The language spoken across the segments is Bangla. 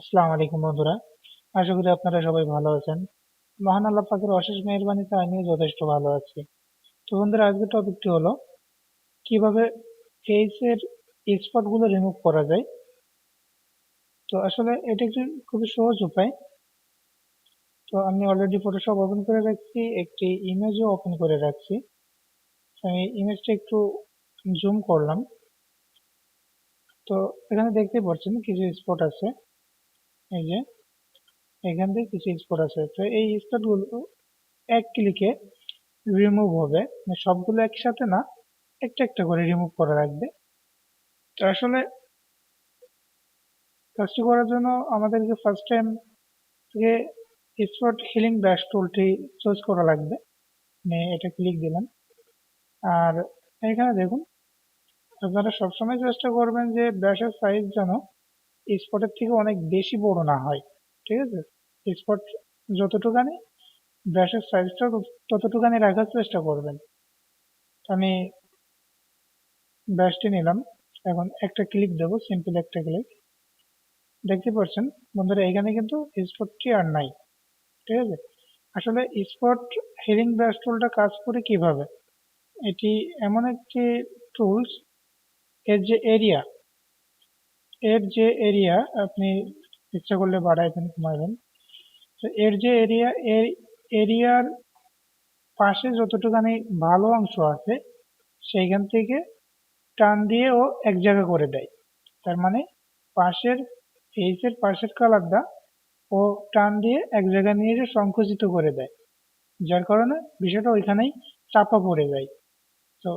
আসসালামু আলাইকুম বন্ধুরা। আশা করি আপনারা সবাই ভালো আছেন। মহান আল্লাহ পাকের অশেষ মেহেরবানিতে আমিও যথেষ্ট ভালো আছি। তো বন্ধুরা, আজকের টপিকটি হলো, কীভাবে ফেস এর স্পটগুলো রিমুভ করা যায়? তো আসলে এটা একটি খুবই সহজ উপায়। তো আমি অলরেডি ফটোশপ ওপেন করে রাখছি, একটি ইমেজও ওপেন করে রাখছি। আমি ইমেজটা একটু জুম করলাম। তো এখানে দেখতে পাচ্ছেন কিছু স্পট আছে। এই যে, এখান থেকে কিছু স্পট আছে। তো এই স্পটগুলো এক ক্লিকে রিমুভ হবে। মানে সবগুলো একসাথে না, একটা একটা করে রিমুভ করা রাখবে তো আসলে কাজটি করার জন্য আমাদেরকে ফার্স্ট টাইম থেকে স্পট হিলিং ব্রাশ টুলটি চুজ করা লাগবে। এটা ক্লিক দিলাম। আর এখানে দেখুন, আপনারা সবসময় চেষ্টা করবেন যে ব্রাশের সাইজ যেন স্পটের থেকে অনেক বেশি বড় না হয়, ঠিক আছে? স্পট যতটুকানি ব্রাশের সাইজটা ততটুকানি রাখার চেষ্টা করবেন। আমি ব্রাশটি নিলাম, এখন একটা ক্লিক দেবো সিম্পল একটা ক্লিক দেখতে পাচ্ছেন, বন্ধুরা, এখানে কিন্তু স্পটটি আর নাই, ঠিক আছে? আসলে স্পট হেরিং ব্রাশ টুলটা কাজ করে কীভাবে? এটি এমন একটি টুলস এর যে এরিয়া এর যে এরিয়া আপনি ইচ্ছা করলে বাড়াইবেন, কমাইবেন। তো এর যে এরিয়া এর এরিয়ার পাশে যতটুখানি ভালো অংশ আছে, সেইখান থেকে টান দিয়ে ও এক জায়গা করে দেয়। তার মানে পাশের ফেসের পাশের কালারটা ও টান দিয়ে এক জায়গা নিয়ে এসে সংকুচিত করে দেয়। যার কারণে বিষয়টা ওইখানেই চাপা পড়ে যায়। তো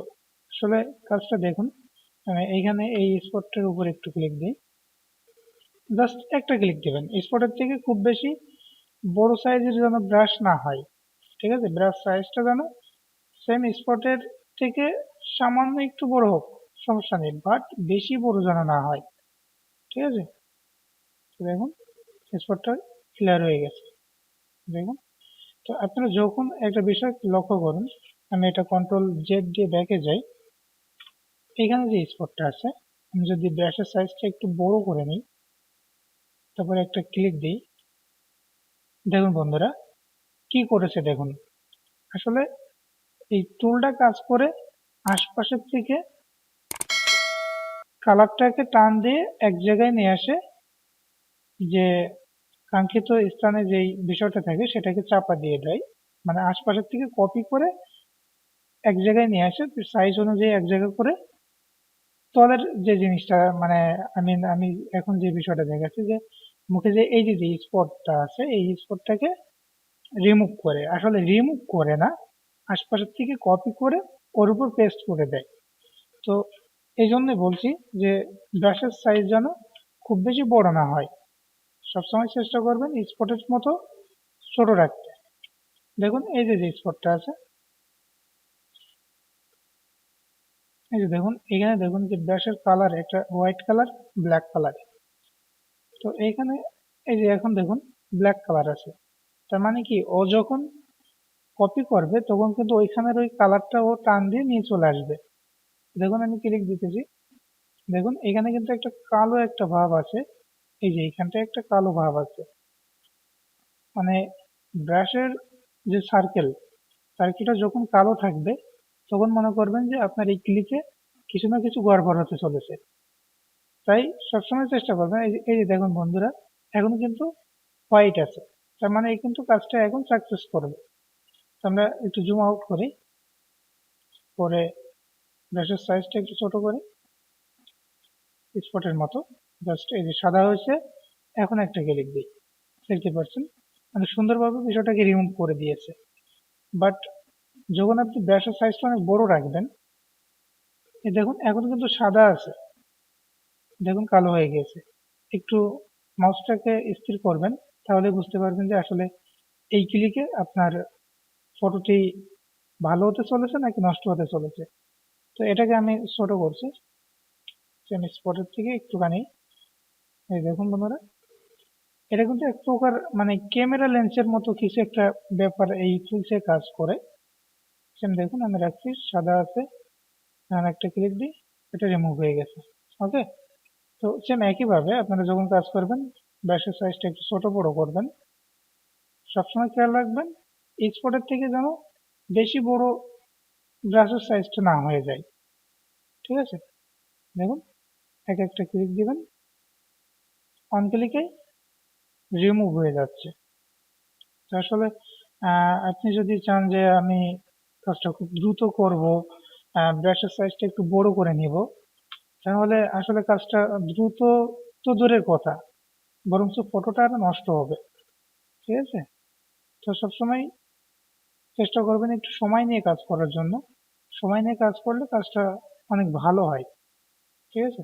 আসলে কাজটা দেখুন। এইখানে এই স্পটটার উপর একটু ক্লিক দিই। জাস্ট একটা ক্লিক দেবেন। স্পটের থেকে খুব বেশি বড় সাইজের যেন ব্রাশ না হয়, ঠিক আছে? ব্রাশ সাইজটা যেন সেম স্পটের থেকে সামান্য একটু বড় হোক, সমস্যা নেই। বাট বেশি বড় যেন না হয়, ঠিক আছে? দেখুন স্পটটা ক্লিয়ার হয়ে গেছে। দেখুন, তো আপনারা যখন একটা বিষয় লক্ষ্য করুন, আমি এটা কন্ট্রোল জেড দিয়ে ব্যাকে যাই এখানে যে স্পটটা আছে, আমি যদি ব্রাশের সাইজটা একটু বড় করে নিই, তারপরে একটা ক্লিক দিই। দেখুন বন্ধুরা, কি করেছে দেখুন। আসলে এই টুলটা কাজ করে আশপাশের থেকে কালারটাকে টান দিয়ে এক জায়গায় নিয়ে আসে, যে কাঙ্ক্ষিত স্থানে যেই বিষয়টা থাকে সেটাকে চাপা দিয়ে দেয়। মানে আশপাশের থেকে কপি করে এক জায়গায় নিয়ে আসে সাইজ অনুযায়ী এক জায়গা করে তলের যে জিনিসটা মানে আমি আমি এখন যে বিষয়টা দেখাচ্ছি যে, মুখে যে এই যে যে স্পটটা আছে, এই স্পটটাকে রিমুভ করে, আসলে রিমুভ করে না, আশপাশের থেকে কপি করে ওর উপর পেস্ট করে দেয়। তো এই জন্য বলছি যে, ব্রাশের সাইজ যেন খুব বেশি বড় না হয়। সবসময় চেষ্টা করবেন স্পটের মতো ছোট রাখতে। দেখুন, এই যে যে স্পটটা আছে এই যে দেখুন, এখানে দেখুন যে ব্রাশের কালার একটা হোয়াইট কালার ব্ল্যাক কালার তো এইখানে এই যে এখন দেখুন ব্ল্যাক কালার আছে। তার মানে কি, ও যখন কপি করবে, তখন কিন্তু ওইখানের ওই কালারটা ও টান দিয়ে নিয়ে চলে আসবে। দেখুন আমি ক্লিক দিতেছি। দেখুন, এখানে কিন্তু একটা কালো একটা ভাব আছে। এই যে এইখানটা একটা কালো ভাব আছে। মানে ব্রাশের যে সার্কেল সার্কেলটা যখন কালো থাকবে তখন মনে করবেন যে আপনার এই ক্লিকে কিছু না কিছু গড়বড় হতে চলেছে। তাই সবসময় চেষ্টা করবেন। এই যে দেখুন বন্ধুরা, এখন কিন্তু হোয়াইট আছে। তার মানে এই কিন্তু কাজটা এখন সাকসেস করবে। আমরা একটু জুম আউট করি। পরে ব্রাশের সাইজটা একটু ছোট করি। স্পটের মতো। জাস্ট এই যে সাদা হয়েছে, এখন একটা ক্লিক দিই। দেখতে পাচ্ছেন মানে সুন্দরভাবে বিষয়টাকে রিমুভ করে দিয়েছে। বাট যখন আপনি ব্রাশের সাইজটা অনেক বড় রাখবেন এই দেখুন এখন কিন্তু সাদা আছে, দেখুন কালো হয়ে গেছে একটু মাউসটাকে স্থির করবেন, তাহলে বুঝতে পারবেন যে আসলে এই ক্লিকে আপনার ফটোটি ভালো হতে চলেছে নাকি নষ্ট হতে চলেছে। তো এটাকে আমি ছোট করছি আমি স্পটের থেকে একটুখানি, এই দেখুন বন্ধুরা, এটা কিন্তু এক প্রকার মানে ক্যামেরা লেন্সের মতো কিছু একটা ব্যাপার এই টুলসে কাজ করে। সেম দেখুন, আমি রাখছি, সাদা আছে, আর একটা ক্লিক দিই, এটা রিমুভ হয়ে গেছে ওকে তো সেম একইভাবে আপনারা যখন কাজ করবেন ব্রাশের সাইজটা একটু ছোট বড় করবেন, সবসময় খেয়াল রাখবেন স্পটের থেকে যেন বেশি বড় ব্রাশের সাইজটা না হয়ে যায়, ঠিক আছে? দেখুন, এক একটা ক্লিক দিবেন অন ক্লিকে রিমুভ হয়ে যাচ্ছে আসলে আপনি যদি চান যে আমি কাজটা খুব দ্রুত করব ব্রাশের সাইজটা একটু বড় করে নিব। তাহলে আসলে কাজটা দ্রুত তো দূরের কথা, বরঞ্চ ফটোটা আরও নষ্ট হবে। ঠিক আছে? তো সবসময় চেষ্টা করবেন একটু সময় নিয়ে কাজ করার জন্য। সময় নিয়ে কাজ করলে কাজটা অনেক ভালো হয়। ঠিক আছে?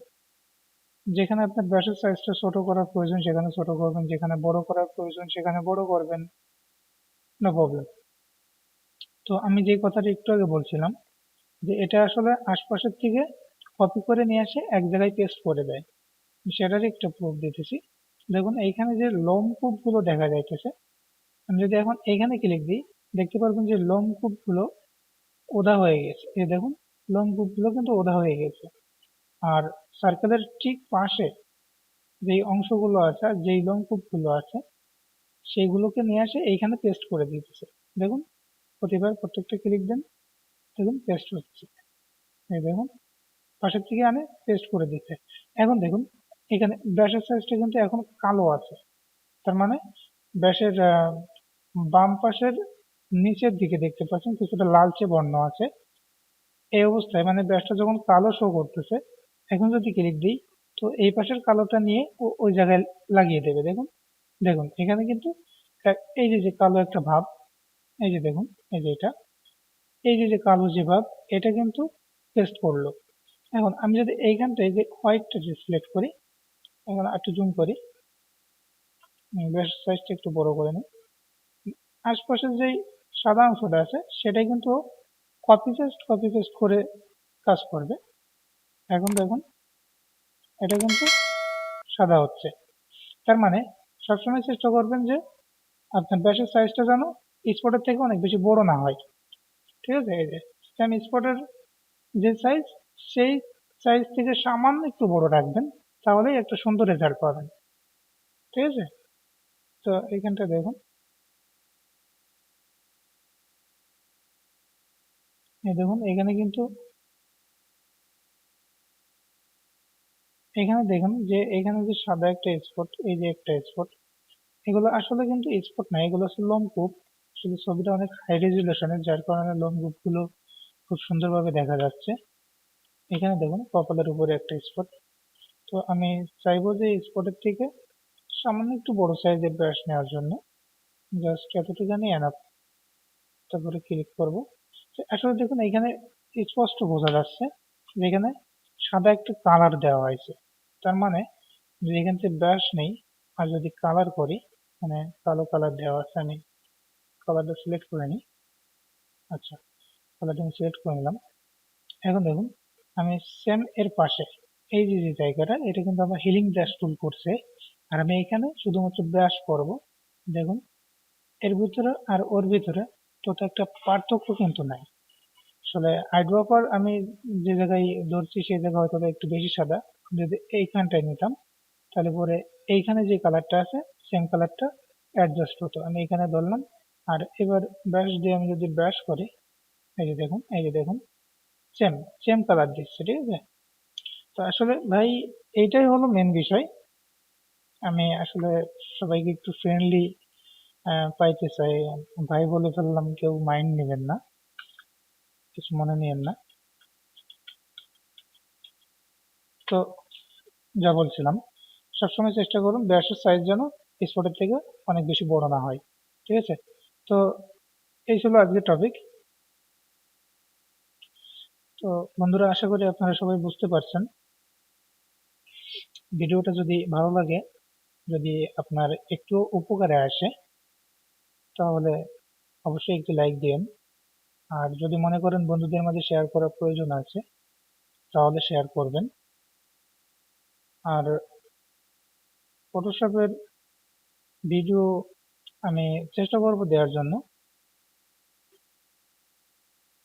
যেখানে আপনার ব্রাশের সাইজটা ছোট করার প্রয়োজন, সেখানে ছোট করবেন, যেখানে বড় করার প্রয়োজন, সেখানে বড় করবেন নো প্রবলেম তো আমি যে কথাটা একটু আগে বলছিলাম, যে এটা আসলে আশপাশের থেকে কপি করে নিয়ে আসে এক জায়গায় পেস্ট করে দেয়। সেটারই একটা প্রুফ দিতেছি। দেখুন, এইখানে যে লোমগুলো দেখা যাইতেছে, আমি যদি এখন এইখানে ক্লিক দিই, দেখতে পারবেন যে লোমগুলো ওদা হয়ে গেছে। এই দেখুন লোমগুলো কিন্তু ওদা হয়ে গেছে। আর সার্কেলের ঠিক পাশে যেই অংশগুলো আছে, যেই লোমগুলো আছে, সেইগুলোকে নিয়ে আসে এইখানে পেস্ট করে দিতেছে। দেখুন প্রতিবার প্রত্যেকটা ক্লিক দেন। দেখুন পেস্ট হচ্ছে। এই দেখুন, পাশের থেকে আনে পেস্ট করে দিচ্ছে এখন দেখুন, এখানে ব্যাসের সাইজটা কিন্তু এখন কালো আছে। তার মানে ব্যাসের বাম পাশের নিচের দিকে দেখতে পাচ্ছেন, কিছুটা লালচে বর্ণ আছে। এই অবস্থায় মানে ব্যাসটা যখন কালো শো করতেছে, এখন যদি ক্লিক দিই, তো এই পাশের কালোটা নিয়ে ওই জায়গায় লাগিয়ে দেবে। দেখুন দেখুন, এখানে কিন্তু, এই যে যে কালো একটা ভাব এই যে দেখুন, এই যে এটা। এই যে যে কালো যে ভাব, এটা কিন্তু পেস্ট করল। এখন আমি যদি এইখানটায় যে হোয়াইটটা যে সিলেক্ট করি, এখন একটু জুম করি। সাইজটা একটু বড় করে নিই। আশপাশের যেই সাদা অংশটা আছে, সেটাই কিন্তু কপি পেস্ট কপি পেস্ট করে কাজ করবে। এখন দেখুন, এটা কিন্তু সাদা হচ্ছে। তার মানে সবসময় চেষ্টা করবেন যে আপনার ব্যাসের সাইজটা যেন স্পটের থেকে অনেক বেশি বড় না হয়। ঠিক আছে? এই যে সেম স্পটের যে সাইজ সেই সাইজ থেকে সামান্য একটু বড় রাখবেন, তাহলেই একটা সুন্দর রেজাল্ট পাবেন। ঠিক আছে? তো এইখানটা দেখুন। এই দেখুন, এখানে কিন্তু এখানে দেখুন যে, এখানে যে সাদা একটা স্পট এই যে একটা স্পট এগুলো আসলে কিন্তু স্পট না, এগুলো হচ্ছে লোম আসলে ছবিটা অনেক হাই রেজুলেশনের যার কারণে লোমগুলো খুব সুন্দরভাবে দেখা যাচ্ছে। এখানে দেখুন, কপালের উপরে একটা স্পট তো আমি চাইব যে স্পটের থেকে সামান্য একটু বড় সাইজের ব্রাশ নেওয়ার জন্য। জাস্ট এতটুখানি এনাফ তারপরে ক্লিক করব। তো আসলে দেখুন, এখানে স্পষ্ট বোঝা যাচ্ছে যে এখানে সাদা একটা কালার দেওয়া হয়েছে। তার মানে যদি এখান থেকে ব্রাশ নেই, আর যদি কালার করি মানে কালো কালার দেওয়া আছে, আমি কালারটা সিলেক্ট করে নিই। আচ্ছা কালারটা আমি সিলেক্ট করে নিলাম। এখন দেখুন, আমি সেম এর পাশে, এই যে যে জায়গাটা, এটা কিন্তু আমার হিলিং ব্রাশ টুল করছে। আর আমি এখানে শুধুমাত্র ব্রাশ করব। দেখুন, এর ভিতরে আর ওর ভিতরে তত একটা পার্থক্য কিন্তু নাই। আসলে আইড্রপার আমি যে জায়গায় ধরছি, সেই জায়গা হয়তো একটু বেশি সাদা। যদি এইখানটায় নিতাম, তাহলে পরে এইখানে যে কালারটা আছে সেম কালারটা অ্যাডজাস্ট হতো। আমি এখানে ধরলাম আর এবার ব্রাশ দিয়ে আমি যদি ব্রাশ করি, এই যে দেখুন, এই যে দেখুন সেম সেম কালার দিচ্ছে, ঠিক আছে? তো আসলে ভাই, এইটাই হলো মেন বিষয়। আমি আসলে সবাইকে একটু ফ্রেন্ডলি পাইতে চাই। ভাই বলে ফেললাম, কেউ মাইন্ড নেবেন না। কিছু মনে নিয়েন না। তো যা বলছিলাম, সবসময় চেষ্টা করুন ব্রাশের সাইজ যেন স্পটের থেকে অনেক বেশি বড় না হয়, ঠিক আছে? তো এই ছিল আজকের টপিক তো বন্ধুরা, আশা করি আপনারা সবাই বুঝতে পারছেন। ভিডিওটা যদি ভালো লাগে, যদি আপনার একটু উপকারে আসে, তাহলে অবশ্যই একটি লাইক দিন। আর যদি মনে করেন বন্ধুদের মাঝে শেয়ার করার প্রয়োজন আছে, তাহলে শেয়ার করবেন। আর ফটোশপের ভিডিও আমি চেষ্টা করব দেওয়ার জন্য।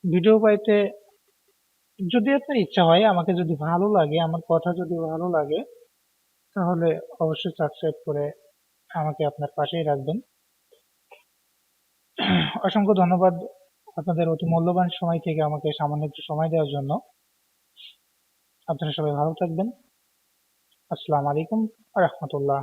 ভিডিও পাইতে যদি আপনার ইচ্ছা হয়, আমাকে যদি ভালো লাগে, আমার কথা যদি ভালো লাগে, তাহলে অবশ্যই সাবস্ক্রাইব করে আমাকে আপনার পাশেই রাখবেন। অসংখ্য ধন্যবাদ আপনাদের অতি মূল্যবান সময় থেকে আমাকে সামান্য একটু সময় দেওয়ার জন্য। আপনারা সবাই ভালো থাকবেন। আসসালামু আলাইকুম রহমতুল্লাহ।